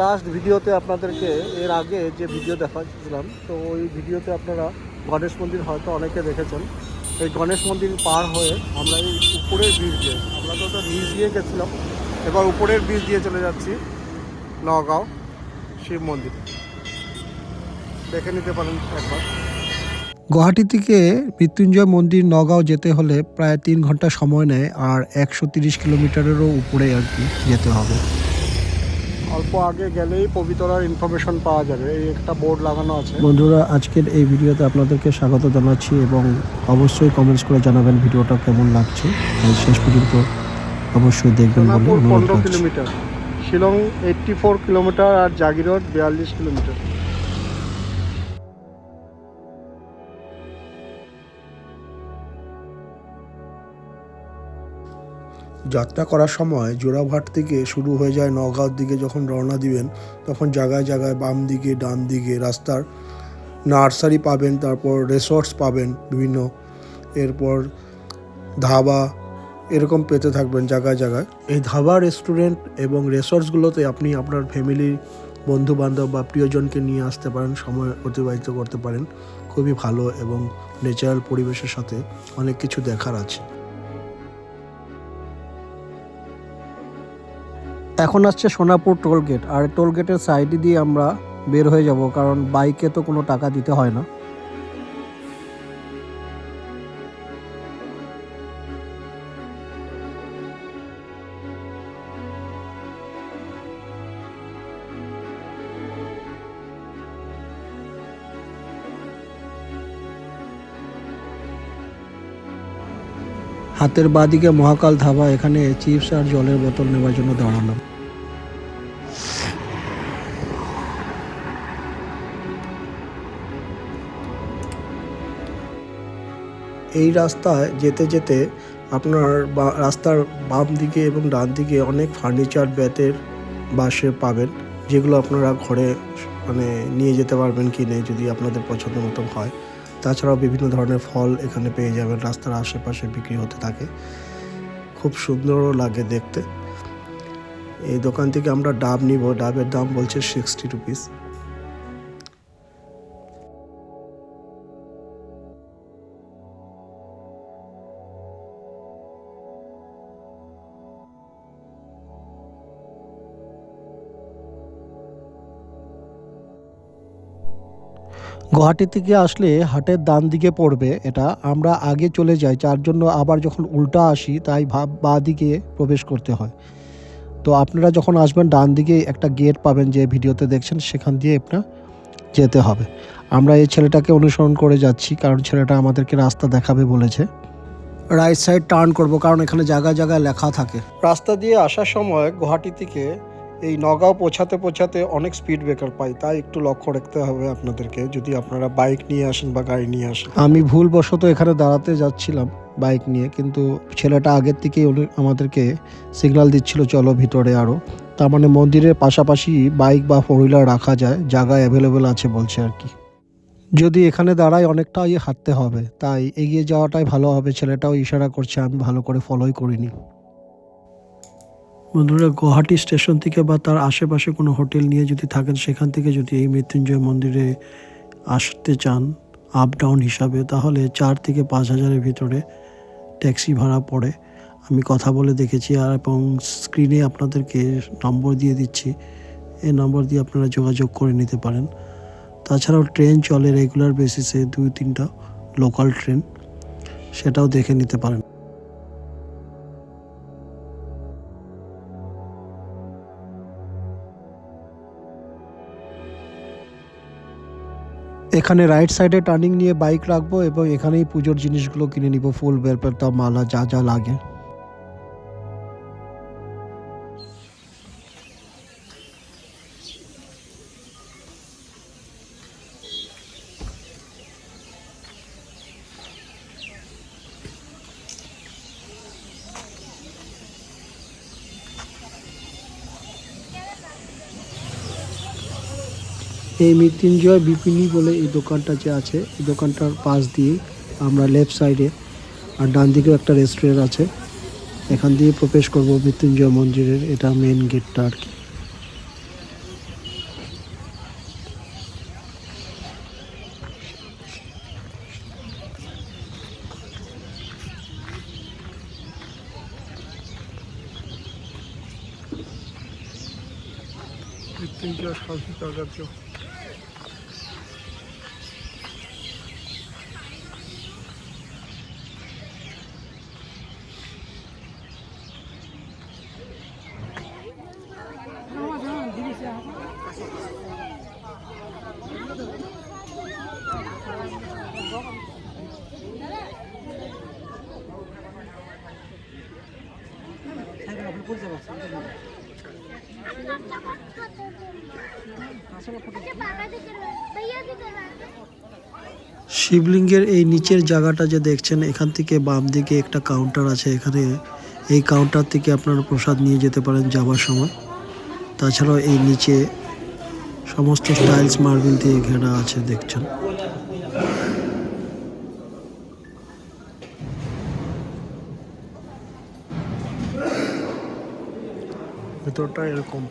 Last ভিডিওতে আপনাদেরকে এর আগে যে ভিডিও দেখাচ্ছিলাম, তো ওই ভিডিওতে আপনারা গণেশ মন্দির হয়তো অনেকে দেখেছেন। এই গণেশ মন্দির পার হয়ে আমরা এই উপরের ব্রিজ দিয়ে, আমরা তো ওটা নিচ দিয়ে গেছিলাম, এবার উপরের ব্রিজ দিয়ে চলে যাচ্ছি নগাঁও শিব মন্দির। দেখে নিতে পারেন একবার। গুয়াহাটি থেকে মৃত্যুঞ্জয় মন্দির নগাঁও যেতে হলে প্রায় তিন ঘণ্টা সময় নেয় আর একশো তিরিশ কিলোমিটারেরও উপরে আর কি যেতে হবে। অল্প আগে গেলেই পবিতরার ইনফরমেশন পাওয়া যাবে। এই একটা বোর্ড লাগানো আছে। বন্ধুরা আজকের এই ভিডিওতে আপনাদেরকে স্বাগত জানাচ্ছি এবং অবশ্যই কমেন্টস করে জানাবেন ভিডিওটা কেমন লাগছে। শেষ পর্যন্ত অবশ্যই দেখবেন বলে অনুরোধ পনেরো করছি kilometre. Shillong eighty four kilometre আর জাগিরোড বিয়াল্লিশ কিলোমিটার। যাত্রা করার সময় জোড়াভাট থেকে শুরু হয়ে যায় নগাঁওর দিকে যখন রওনা দিবেন, তখন জায়গায় জায়গায় বাম দিকে, ডান দিকে রাস্তার নার্সারি পাবেন, তারপর রিসর্টস পাবেন বিভিন্ন। এরপর ধাবা এরকম পেতে থাকবেন জায়গায় জায়গায়। এই ধাবা রেস্টুরেন্ট এবং রেসর্টসগুলোতে আপনি আপনার ফ্যামিলির বন্ধু বান্ধব বা প্রিয়জনকে নিয়ে আসতে পারেন, সময় অতিবাহিত করতে পারেন। খুবই ভালো এবং ন্যাচারাল পরিবেশের সাথে অনেক কিছু দেখার আছে। এখন আসছে সোনাপুর টোল গেট আর টোল গেটের সাইডে দিয়ে আমরা বের হয়ে যাব, কারণ বাইকে তো কোনো টাকা দিতে হয় না। হাতের বাঁদিকে মহাকাল ধাবা, এখানে চিপস আর জলের বোতল নেওয়ার জন্য দাঁড়ালাম এই রাস্তায় যেতে যেতে আপনার রাস্তার বাম দিকে এবং ডান দিকে অনেক ফার্নিচার বেতের বাসে পাবেন, যেগুলো আপনারা ঘরে মানে নিয়ে যেতে পারবেন কিনে যদি আপনাদের পছন্দ মতন হয়। তাছাড়াও বিভিন্ন ধরনের ফল এখানে পেয়ে যাবেন, রাস্তার আশেপাশে বিক্রি হতে থাকে। খুব সুন্দরও লাগে দেখতে। এই দোকান থেকে আমরা ডাব নিব, ডাবের দাম বলছে সিক্সটি রুপিস গুয়াহাটি থেকে আসলে হাটের ডান দিকে পড়বে এটা। আমরা আগে চলে যাই, যার জন্য আবার যখন উল্টা আসি, তাই ভাব বা দিকে প্রবেশ করতে হয়। তো আপনারা যখন আসবেন, ডান দিকে একটা গেট পাবেন যে ভিডিওতে দেখছেন, সেখান দিয়ে আপনার যেতে হবে। আমরা এই ছেলেটাকে অনুসরণ করে যাচ্ছি, কারণ ছেলেটা আমাদেরকে রাস্তা দেখাবে বলেছে। রাইট সাইড টার্ন করব, কারণ এখানে জায়গায় জায়গায় লেখা থাকে। রাস্তা দিয়ে আসার সময় গুয়াহাটি থেকে এই নগাঁও পৌঁছাতে পৌঁছাতে অনেক স্পিড ব্রেকার পাই, তাই একটু লক্ষ্য রাখতে হবে আপনাদেরকে, যদি আপনারা বাইক নিয়ে আসেন বা গাড়ি নিয়ে আসেন। আমি ভুলবশত এখানে দাঁড়াতে যাচ্ছিলাম বাইক নিয়ে, কিন্তু ছেলেটা আগের থেকেই আমাদেরকে সিগন্যাল দিচ্ছিল, চলো ভিতরে আরও তার মানে মন্দিরের পাশাপাশি বাইক বা ফোর হুইলার রাখা যায়, জায়গা অ্যাভেলেবেল আছে বলছে আর কি। যদি এখানে দাঁড়ায় অনেকটাই হাঁটতে হবে, তাই এগিয়ে যাওয়াটাই ভালো হবে, ছেলেটাও ইশারা করছে, আমি ভালো করে ফলোই করিনি। বন্ধুরা, গুয়াহাটি স্টেশন থেকে বা তার আশেপাশে কোনো হোটেল নিয়ে যদি থাকেন, সেখান থেকে যদি এই মৃত্যুঞ্জয় মন্দিরে আসতে চান আপ ডাউন হিসাবে, তাহলে চার থেকে পাঁচ হাজারের ভিতরে ট্যাক্সি ভাড়া পড়ে। আমি কথা বলে দেখেছি আর এবং স্ক্রিনে আপনাদেরকে নম্বর দিয়ে দিচ্ছি। এই নম্বর দিয়ে আপনারা যোগাযোগ করে নিতে পারেন। তাছাড়াও ট্রেন চলে রেগুলার বেসিসে দুই তিনটা লোকাল ট্রেন সেটাও দেখে নিতে পারেন। এখানে রাইট সাইডে টার্নিং নিয়ে বাইক রাখব এবং এখানেই পুজোর জিনিসগুলো কিনে নিব, ফুল বেলপাতা মালা, যা যা লাগে। এই মৃত্যুঞ্জয় বিপিনী বলে এই দোকানটা যে আছে, এই দোকানটার পাশ দিয়ে আমরা লেফট সাইডে আর ডান দিকেও একটা রেস্টুরেন্ট আছে। এখান দিয়ে প্রবেশ করব মৃত্যুঞ্জয় মন্দিরের, এটা মেন গেটটা আর কি। mृत्युंजय शांति শিবলিঙ্গের এই নিচের জায়গাটা যে দেখছেন, এখান থেকে বাম দিকে একটা কাউন্টার আছে এখানে। এই কাউন্টার থেকে আপনারা প্রসাদ নিয়ে যেতে পারেন যাবার সময়। তাছাড়াও এই নিচে সমস্ত টাইলস মার্বেল দিয়ে ঘেরা আছে, দেখছেন। ভেতরটা এরকম।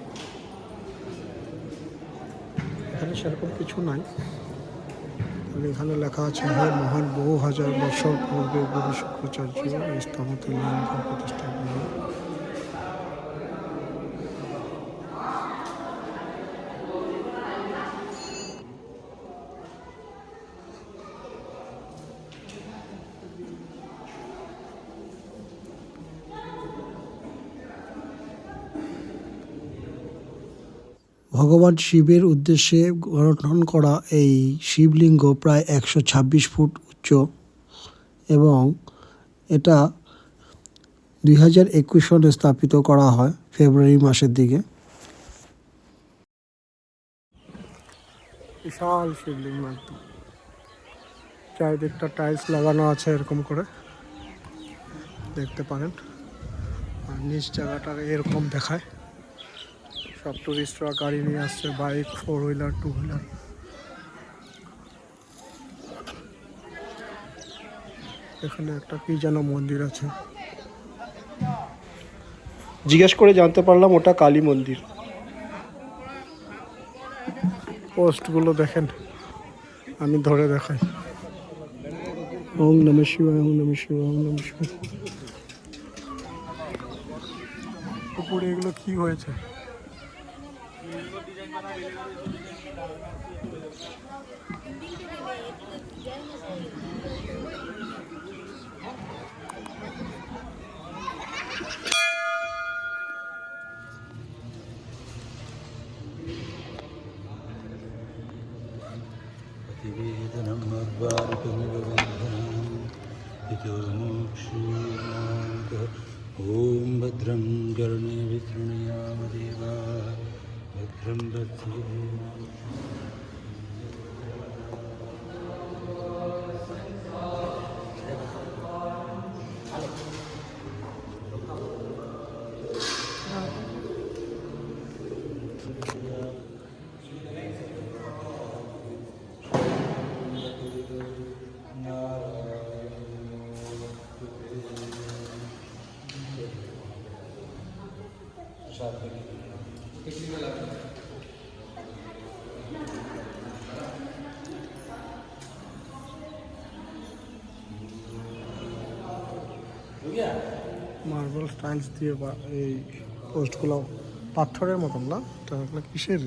এখানে সেরকম কিছু নাই। এখানে লেখা আছে, হে মহান বহু হাজার বছর পূর্বে গুরু শুক্রাচার্য স্থাপত্য নির্মাণ প্রতিষ্ঠা ভগবান শিবের উদ্দেশ্যে গঠন করা এই শিবলিঙ্গ প্রায় একশো ছাব্বিশ ফুট উচ্চ এবং এটা দুই হাজার একুশ সনে স্থাপিত করা হয় ফেব্রুয়ারি মাসের দিকে। বিশাল শিবলিঙ্গ চারিদিকটা টাইলস লাগানো আছে এরকম করে। দেখতে পারেন। আর নিচ জায়গাটা এরকম দেখায়। সব টুরিস্টরা গাড়ি নিয়ে আসছে bike four wheeler two wheeler এখানে একটা কি যেন মন্দির আছে। জিজ্ঞেস করে জানতে পারলাম ওটা কালী মন্দির। পোস্টগুলো দেখেন, আমি ধরে দেখাই। ওম নম শিবায়, ওম নম শিবায় উপরে এগুলো কি হয়েছে? ॐ भद्रं कर्णे वितृणयामदेवा भद्रं दत्ते মার্বেল টাইলস দিয়ে বা এই পোস্টগুলো পাথরের মতন না? এগুলো কিসের?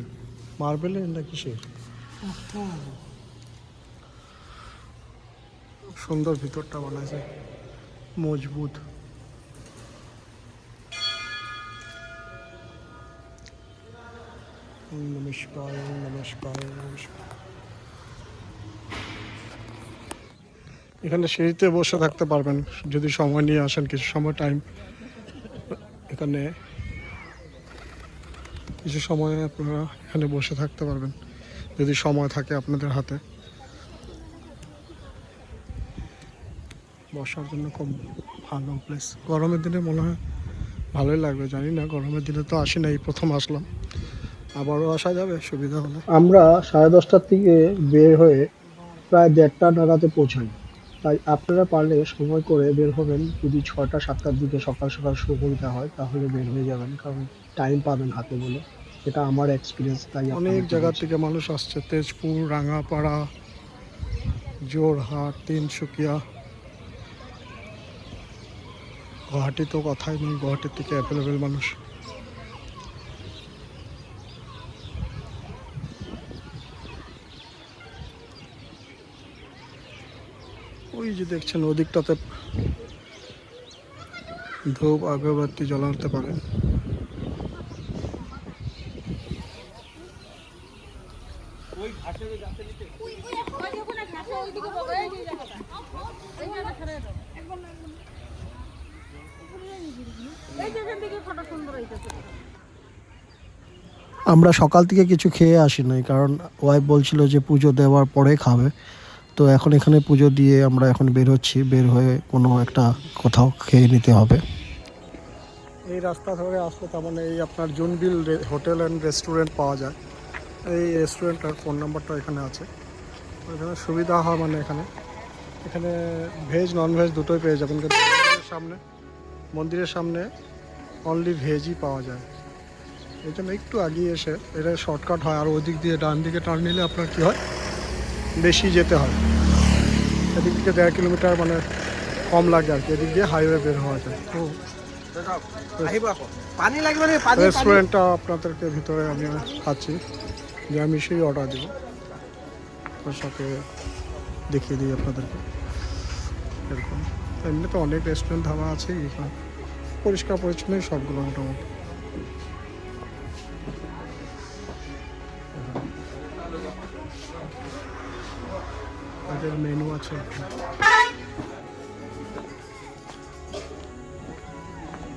মার্বেলের না কিসের? সুন্দর ভিতরটা বানাইছে। মজবুত। ওম নমঃ শিবায় ওম নমঃ শিবায় ওম নমঃ শিবায়। এখানে সিঁড়িতে বসে থাকতে পারবেন। যদি সময় নিয়ে আসেন, কিছু সময় টাইম এখানে কিছু সময় আপনারা এখানে বসে থাকতে পারবেন, যদি সময় থাকে আপনাদের হাতে। বসার জন্য খুব ভালো প্লেস গরমের দিনে মনে হয় ভালোই লাগবে, জানি না, গরমের দিনে তো আসি না এই প্রথম আসলাম। আবারও আসা যাবে, সুবিধা হলে। আমরা সাড়ে দশটার থেকে বের হয়ে প্রায় দেড়টা নাগাদে পৌঁছাই। তাই আপনারা পারলে সময় করে বের হবেন। যদি ছটা সাতটার দিকে সকাল সকাল সুবিধা হয় তাহলে বের হয়ে যাবেন কারণ টাইম পাবেন হাতে বলে। এটা আমার এক্সপিরিয়েন্স তাই অনেক জায়গা থেকে মানুষ আসছে তেজপুর রাঙাপাড়া জোরহাট তিনসুকিয়া। গুয়াহাটি তো কথাই নেই গুয়াহাটির থেকে অ্যাভেলেবেল মানুষ। ওই যে দেখছেন, ওদিকটাতে ধূপ আগরবাতি জ্বালাতে পারে। এই যে এখান থেকে ফটো সুন্দর হইতেছে আমরা সকাল থেকে কিছু খেয়ে আসি নাই কারণ ওয়াইফ বলছিল যে পুজো দেওয়ার পরে খাবে। তো এখন এখানে পুজো দিয়ে আমরা এখন বের হচ্ছি, বের হয়ে কোনো একটা কোথাও খেয়ে নিতে হবে। এই রাস্তা ধরে আসলে তার মানে এই আপনার জুনবিল হোটেল অ্যান্ড রেস্টুরেন্ট পাওয়া যায়। এই রেস্টুরেন্টটার ফোন নাম্বারটা এখানে আছে। এখানে সুবিধা হয় মানে এখানে। এখানে ভেজ নন ভেজ দুটোই পেয়ে যাবেন। কিন্তু সামনে, মন্দিরের সামনে অনলি ভেজই পাওয়া যায়। এই জন্য একটু আগিয়ে এসে এটা শর্টকাট হয়। আর ওদিক দিয়ে ডান দিকে টার্ন নিলে আপনার কী হয়? বেশি যেতে হয়। এদিক থেকে দেড় কিলোমিটার মানে কম লাগে আর কি এদিক দিয়ে হাইওয়ে বের হওয়া যায়। তো রেস্টুরেন্টটা আপনাদেরকে ভিতরে আমি খাচ্ছি সেই অর্ডার দেবো। সাথে দেখিয়ে দিই আপনাদেরকে। এরকম। এমনি তো অনেক রেস্টুরেন্ট ধাবা আছে এখানে পরিষ্কার পরিচ্ছন্নই সবগুলো মোটামুটি। তাদের মেনু আছে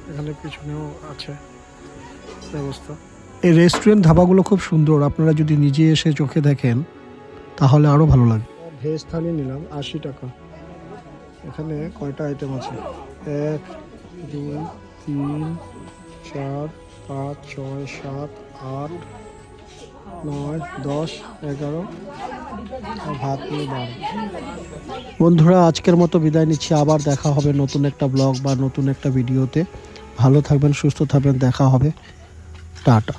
এখানে। পিছনেও আছে ব্যবস্থা। এই রেস্টুরেন্ট ধাবাগুলো খুব সুন্দর আপনারা যদি নিজে এসে চোখে দেখেন তাহলে আরও ভালো লাগবে ভেজ থালি নিলাম আশি টাকা। এখানে কয়টা আইটেম আছে? এক দুই তিন চার পাঁচ ছয় সাত আট নয় দশ এগারো বন্ধুরা আজকের মতো বিদায় নিচ্ছি। আবার দেখা হবে নতুন একটা ব্লগ বা নতুন একটা ভিডিওতে। ভালো থাকবেন সুস্থ থাকবেন দেখা হবে। টাটা।